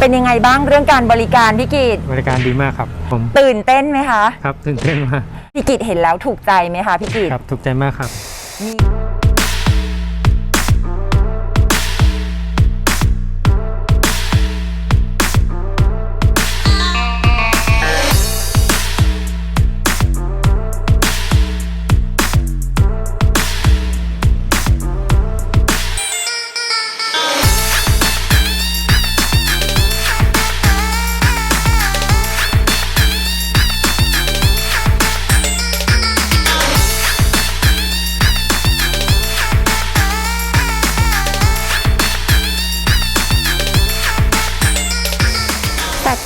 เป็นยังไงบ้างเรื่องการบริการพี่กิตบริการดีมากครับ ผมตื่นเต้นไหมคะ ครับตื่นเต้นมากพี่กิตเห็นแล้วถูกใจไหมคะพี่กิตครับถูกใจมากครับมี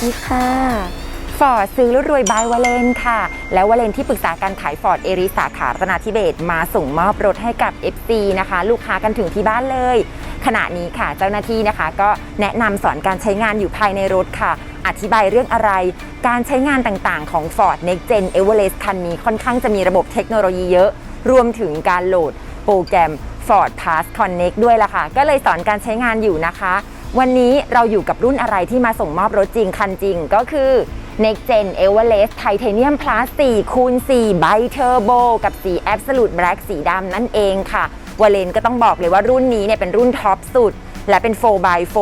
ดีค่ะฟอร์ดซื้อรถรวยบายวาเลนค่ะ แล้ววาเลนที่ปรึกษาการขายฟอร์ดเอริสาขารัตนาธิเบศมาส่งมอบรถให้กับ FC นะคะ ลูกค้ากันถึงที่บ้านเลย ขณะนี้ค่ะเจ้าหน้าที่นะคะ ก็แนะนำสอนการใช้งานอยู่ภายในรถค่ะ อธิบายเรื่องอะไร การใช้งานต่างๆ ของ Ford Next Gen Everest คันนี้ค่อนข้างจะมีระบบเทคโนโลยีเยอะ รวมถึงการโหลดโปรแกรม Ford Pass Connect ด้วยล่ะค่ะ ก็เลยสอนการใช้งานอยู่นะคะ วันนี้เราอยู่กับรุ่นอะไรที่มาส่งมอบรถจริงคันจริงก็คือ Next Gen Everest Titanium Plus 4คูณ4 Bi Turbo กับสี Absolute Black สีดำนั่นเองค่ะวาเลนก็ต้องบอกเลยว่ารุ่นนี้เนี่ยเป็นรุ่นท็อปสุด และเป็น 4x4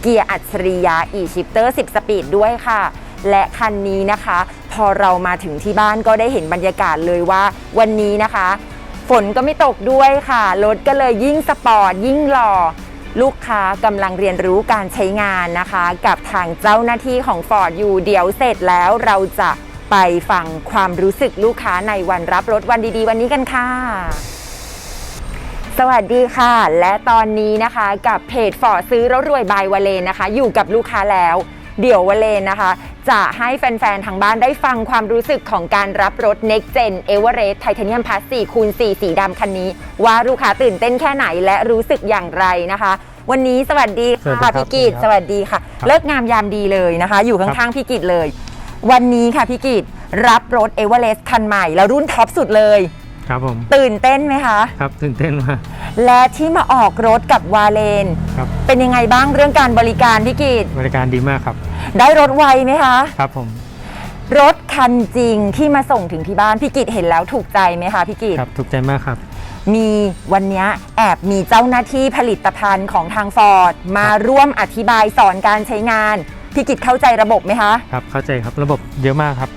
เกียร์อัจฉริยะ e-shifter 10 สปีดด้วยค่ะ และคันนี้นะคะ พอเรามาถึงที่บ้านก็ได้เห็นบรรยากาศเลยว่า วันนี้นะคะ ฝนก็ไม่ตกด้วยค่ะ รถก็เลยยิ่งสปอร์ตยิ่งหล่อ ลูกค้ากำลังเรียนรู้การใช้งานนะคะ กับทางเจ้าหน้าที่ของ Ford อยู่เดี๋ยวเสร็จแล้วเราจะไปฟังความรู้สึกลูกค้าในวันรับรถวันดีๆ วันนี้กันค่ะ สวัสดีค่ะ และตอนนี้นะคะกับเพจฟอร์ซื้อรถรวยบายวาเลนนะคะ อยู่กับลูกค้าแล้ว เดี๋ยววาเลนนะคะ จะให้แฟน ๆ ทางบ้านได้ฟังความรู้สึกของการรับรถ Next Gen Everest Titanium Plus 4คูณ4สีดำคันนี้ ว่าลูกค้าตื่นเต้นแค่ไหนและรู้สึกอย่างไรนะคะ วันนี้สวัสดีสวัสดีครัค่ะบพี่กิตสสวัวัสสดีดีครัค่ะบเลิกงามยามดีเลยนะคะ อยู่ครัข้างบๆพี่กิตเลย วันนี้ค่ะพี่กิตรับรถ Everest คันใหม่แล้วรุ่นท็อปสุดเลย ครับผมตื่นเต้นไหมคะ ครับตื่นเต้นมากและที่มาออกรถกับวาเลน ครับ เป็นยังไงบ้างเรื่องการบริการพี่กิตบริการดีมากครับ ได้รถไวไหมคะ ครับผม รถคันจริงที่มาส่งถึงที่บ้านพี่กิตเห็นแล้วถูกใจไหมคะพี่กิตครับถูกใจมากครับ มีวันเนี้ยแอบมีเจ้าหน้าที่ผลิตภัณฑ์ของทางฟอร์ดมาร่วมอธิบายสอนการใช้งานพี่กิตเข้าใจระบบไหมคะ ครับเข้าใจครับระบบเยอะมากครับ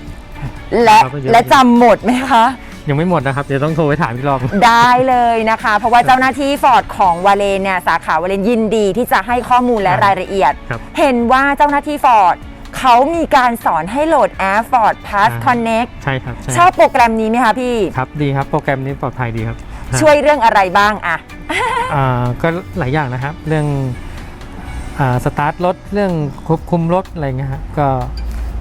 และครับเยอะและจำหมดไหมคะ ยังไม่หมดนะครับ เดี๋ยวต้องโทรไปถามอีกรอบ ได้เลยนะคะ เพราะว่าเจ้าหน้าที่ฟอร์ดของวาเลนเนี่ยสาขาวาเลนยินดีที่จะให้ข้อมูลและครับรายละเอียด ครับ เห็นว่าเจ้าหน้าที่ฟอร์ดเขามีการสอนให้โหลดแอป Ford Pass อ่า Connect ใช่ครับใช่ชอบโปรแกรมนี้ไหมคะพี่ ครับดีครับโปรแกรมนี้ปลอดภัยดีครับช่วยเรื่องอะไรบ้างอะอ่าก็หลายอย่างนะครับ เรื่องอ่าสตาร์ทรถเรื่องควบคุมรถอะไรเงี้ยฮะก็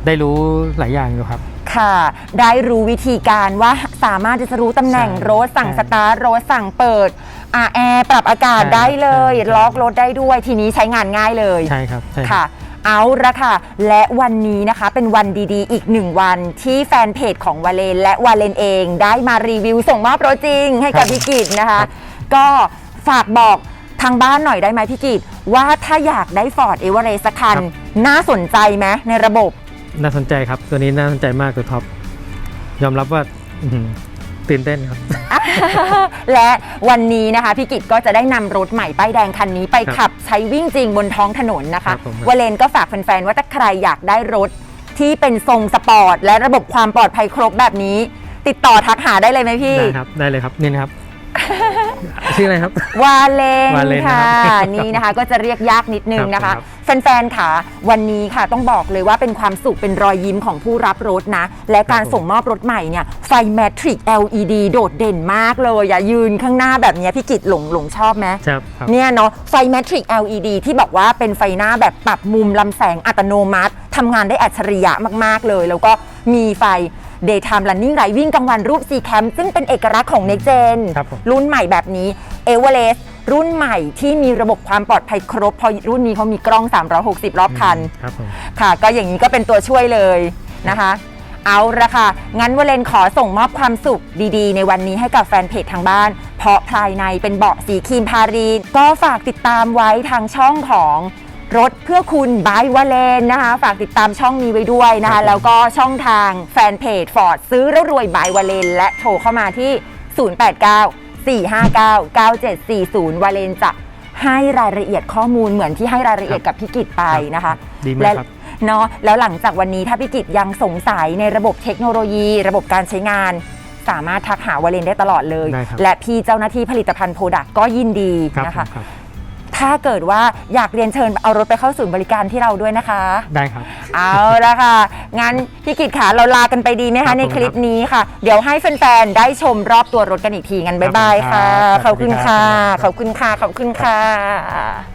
ได้รู้หลายอย่างอยู่ครับ ค่ะ ได้รู้วิธีการว่าสามารถจะรู้ตำแหน่งใช่รถสั่งใช่สตาร์ทรถสั่งเปิดอาแอร์ปรับอากาศใช่ได้เลย ใช่ ล็อกรถได้ด้วย ทีนี้ใช้งานง่ายเลย ใช่ครับใช่ครับ ค่ะ เอาละค่ะ และวันนี้นะคะเป็นวันดีๆ อีกหนึ่งวันที่แฟนเพจของวาเลนและวาเลนเองได้มารีวิวส่งมอบรถจริงให้กับครับพี่กิตนะคะ ครับ ก็ฝากบอกทางบ้านหน่อยได้ไหมพี่กิตว่าถ้าอยากได้ Ford e v e r e s t สักคันน่าสนใจไหมในระบบ น่าสนใจครับ ตัวนี้น่าสนใจมากตัวท็อปยอมรับว่าอื้อหือตื่นเต้นครับ และวันนี้นะคะพี่กิตก็จะได้นำรถใหม่ป้ายแดงคันนี้ไปครับขับใช้วิ่งจริงบนท้องถนนนะครัคะบผมวาเลนก็ฝากแฟนๆว่าถ้าใครอยากได้รถที่เป็นทรงสปอร์ต และระบบความปลอดภัยครบแบบนี้ ติดต่อทักหาได้เลยไหมพี่ ได้ครับได้เลยครับนี่นะครับ ชื่ออะไรครับ วาเลนวาเลนค่ะนะครับนี่นะคะก็จะเรียกยากนิดนึงนะคะครับ แฟนๆค่ะ วันนี้ค่ะต้องบอกเลยว่าเป็นความสุขเป็นรอยยิ้มของผู้รับรถนะ และการครับผมส่งมอบรถใหม่เนี่ยไฟแมทริก LED โดดเด่นมากเลยอย่ายืนข้างหน้าแบบเนี้ยพี่กิตหลงหลงชอบไหมครับครับ เนี่ยเนาะไฟแมทริก LED ที่บอกว่าเป็นไฟหน้าแบบปรับมุมลำแสงอัตโนมัติทำงานได้อัจฉริยะมากๆเลย แล้วก็มีไฟ Daytime Running Light วิ่งกลางวันรูป C Cam ซึ่งเป็นเอกลักษณ์ของ Next Gen ครับผม รุ่นใหม่แบบนี้ e v e r e s t รุ่นใหม่ที่มีระบบความปลอดภัยครบเพราะรุ่นนี้เขามีกล้อง 360 รอบคัน ครับผมค่ะ ก็อย่างนี้ก็เป็นตัวช่วยเลยนะคะ เอาละค่ะ งั้นวาเลนขอส่งมอบความสุขดีๆ ในวันนี้ให้กับแฟนเพจทางบ้าน เพราะภายในเป็นเบาะสีครีมพารีน ก็ฝากติดตามไว้ทางช่องของรถเพื่อคุณบายวาเลนนะคะ ฝากติดตามช่องนี้ไว้ด้วยนะครัคะบผมแล้วก็ช่องทางแฟนเพจฟอร์ดซื้อแล้วรวยบายวาเลนและโทรเข้ามาที่ 089 459 9740 วาเลนจะให้รายละเอียดข้อมูลเหมือนที่ให้รายละเอียดกับพี่กิตไปนะคะดีมากและครับเนาะแล้วหลังจากวันนี้ถ้าพี่กิตยังสงสัยในระบบเทคโนโลยี ระบบการใช้งาน สามารถทักหาวาเลนได้ตลอดเลยได้ครับและพี่เจ้าหน้าที่ผลิตภัณฑ์โปรดักก็ยินดีครับนะคะผมครับ ถ้าเกิดว่าอยากเรียนเชิญเอารถไปเข้าศูนย์บริการที่เราด้วยนะคะ ได้ครับ เอาละค่ะ งั้นพี่กิตขาเราลากันไปดีไหมครัคะบในผมคลิปนี้ค่ะ เดี๋ยวให้แฟนๆ ได้ชมรอบตัวรถกันอีกทีงั้นบ๊ายบายครับค่ะผมครับขอบคุณค่ะสวัสดีครับขอบคุณค่ะ ขอบคุณค่ะ